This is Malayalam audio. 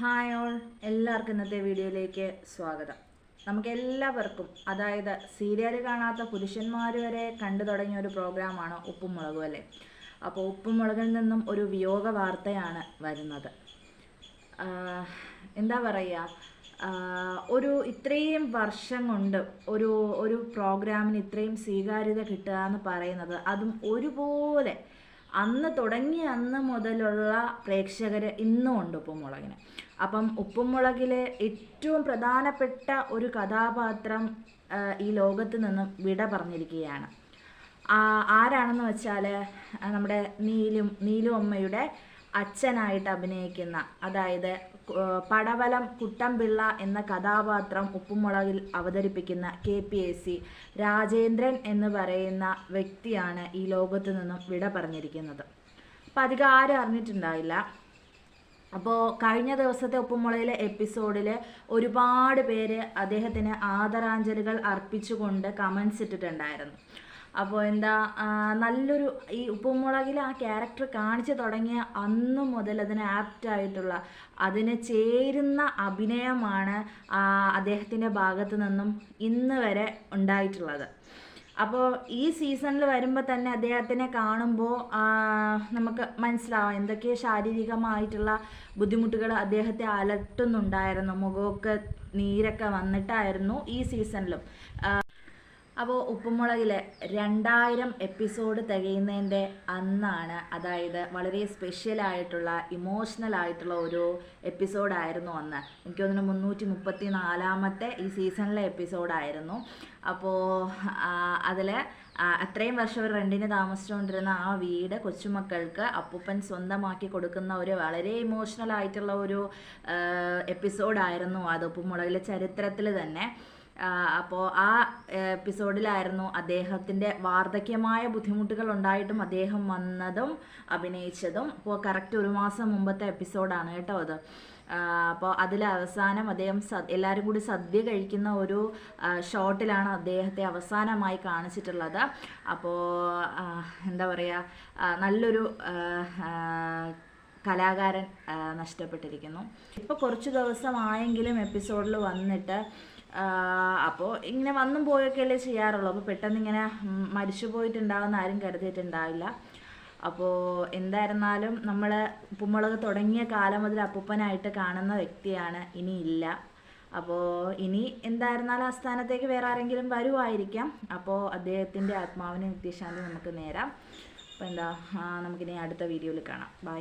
Hi all. എല്ലാവർക്കും ഇന്നത്തെ വീഡിയോയിലേക്ക് സ്വാഗതം. നമുക്ക് എല്ലാവർക്കും അതായത് സീരിയൽ കാണാത്ത പുരുഷന്മാർ വരെ കണ്ടു തുടങ്ങിയ ഒരു പ്രോഗ്രാമാണ് ഉപ്പും മുളകും അല്ലേ അപ്പോൾ ഉപ്പും മുളകിൽ നിന്നും ഒരു വിയോഗ വാർത്തയാണ് വരുന്നത്. എന്താ പറയുക? ഒരു ഇത്രയും വർഷം കൊണ്ട് ഒരു ഒരു പ്രോഗ്രാമിന് ഇത്രയും സ്വീകാര്യത കിട്ടുക എന്ന് പറയുന്നത് അതും ഒരുപോലെ അന്ന് തുടങ്ങിയ അന്ന് മുതലുള്ള പ്രേക്ഷകർ ഇന്നും ഉണ്ട് ഉപ്പുമുളകിന്. അപ്പം ഉപ്പുമുളകിലെ ഏറ്റവും പ്രധാനപ്പെട്ട ഒരു കഥാപാത്രം ഈ ലോകത്ത് നിന്നും വിട പറഞ്ഞിരിക്കുകയാണ്. ആരാണെന്ന് വെച്ചാൽ നമ്മുടെ നീലും നീലു അമ്മയുടെ അച്ഛനായിട്ട് അഭിനയിക്കുന്ന അതായത് പടവലം കുട്ടംപിള്ള എന്ന കഥാപാത്രം ഉപ്പുമുളകിൽ അവതരിപ്പിക്കുന്ന K P A C Rajendran എന്ന് പറയുന്ന വ്യക്തിയാണ് ഈ ലോകത്തു നിന്നും വിട പറഞ്ഞിരിക്കുന്നത്. അപ്പം അധികം ആരും അറിഞ്ഞിട്ടുണ്ടാവില്ല അപ്പോൾ കഴിഞ്ഞ ദിവസത്തെ ഉപ്പുമുളയിലെ എപ്പിസോഡിൽ ഒരുപാട് പേര് അദ്ദേഹത്തിന് ആദരാഞ്ജലികൾ അർപ്പിച്ചുകൊണ്ട് കമൻസ് ഇട്ടിട്ടുണ്ടായിരുന്നു. അപ്പോൾ എന്താ നല്ലൊരു ഈ ഉപ്പുമുളകിൽ ആ ക്യാരക്ടർ കാണിച്ചു തുടങ്ങിയ അന്ന് മുതൽ അതിന് ആപ്റ്റ് ആയിട്ടുള്ള അതിന് ചേരുന്ന അഭിനയമാണ് അദ്ദേഹത്തിന്റെ ഭാഗത്ത് നിന്നും ഇന്ന് വരെ ഉണ്ടായിട്ടുള്ളത്. അപ്പോൾ ഈ സീസണിൽ വരുമ്പോൾ തന്നെ അദ്ദേഹത്തിനെ കാണുമ്പോൾ നമുക്ക് മനസ്സിലാവാം എന്തൊക്കെ ശാരീരികമായിട്ടുള്ള ബുദ്ധിമുട്ടുകൾ അദ്ദേഹത്തെ അലട്ടുന്നുണ്ടായിരുന്നു മുഖമൊക്കെ നീരൊക്കെ വന്നിട്ടായിരുന്നു ഈ സീസണിലും. അപ്പോൾ ഉപ്പുമുളകിലെ രണ്ടായിരം എപ്പിസോഡ് തികയുന്നതിന്റെ അന്നാണ് അതായത് വളരെ സ്പെഷ്യൽ ആയിട്ടുള്ള ഇമോഷണൽ ആയിട്ടുള്ള ഒരു എപ്പിസോഡായിരുന്നു അന്ന്. എനിക്ക് തോന്നുന്നു മുന്നൂറ്റി മുപ്പത്തി നാലാമത്തെ ഈ സീസണിലെ എപ്പിസോഡായിരുന്നു അപ്പോൾ അതിൽ അത്രയും വർഷം ഒരു റെന്റിന് താമസിച്ചുകൊണ്ടിരുന്ന ആ വീട് കൊച്ചുമക്കൾക്ക് അപ്പൂപ്പൻ സ്വന്തമാക്കി കൊടുക്കുന്ന ഒരു വളരെ ഇമോഷണൽ ആയിട്ടുള്ള ഒരു എപ്പിസോഡായിരുന്നു അത് ഉപ്പുമുളകിലെ ചരിത്രത്തിൽ തന്നെ. അപ്പോൾ ആ എപ്പിസോഡിലായിരുന്നു അദ്ദേഹത്തിന്റെ വാർദ്ധക്യമായ ബുദ്ധിമുട്ടുകൾ ഉണ്ടായിട്ടും അദ്ദേഹം വന്നതും അഭിനയിച്ചതും. അപ്പോൾ കറക്റ്റ് ഒരു മാസം മുമ്പത്തെ എപ്പിസോഡാണ് കേട്ടോ അത്. അപ്പോൾ അതിൽ അവസാനം അദ്ദേഹം സ എല്ലാവരും കൂടി സദ്യ കഴിക്കുന്ന ഒരു ഷോട്ടിലാണ് അദ്ദേഹത്തെ അവസാനമായി കാണിച്ചിട്ടുള്ളത്. അപ്പോൾ എന്താ പറയുക നല്ലൊരു കലാകാരൻ നഷ്ടപ്പെട്ടിരിക്കുന്നു. ഇപ്പോൾ കുറച്ച് ദിവസമായെങ്കിലും എപ്പിസോഡിൽ വന്നിട്ട് അപ്പോൾ ഇങ്ങനെ വന്നും പോയൊക്കെയല്ലേ ചെയ്യാറുള്ളൂ. അപ്പോൾ പെട്ടെന്ന് ഇങ്ങനെ മരിച്ചു പോയിട്ടുണ്ടാവുന്ന ആരും കരുതിയിട്ടുണ്ടാവില്ല. അപ്പോൾ എന്തായിരുന്നാലും നമ്മൾ ഉപ്പുമുളക് തുടങ്ങിയ കാലം മുതൽ അപ്പൂപ്പനായിട്ട് കാണുന്ന വ്യക്തിയാണ് ഇനി ഇല്ല. അപ്പോൾ ഇനി എന്തായിരുന്നാലും ആ സ്ഥാനത്തേക്ക് വേറെ ആരെങ്കിലും വരുമായിരിക്കാം അപ്പോൾ അദ്ദേഹത്തിന്റെ ആത്മാവിന് നിത്യശാന്തി നമുക്ക് നേരാം. അപ്പോൾ എന്താ നമുക്കിനി അടുത്ത വീഡിയോയിൽ കാണാം. ബൈ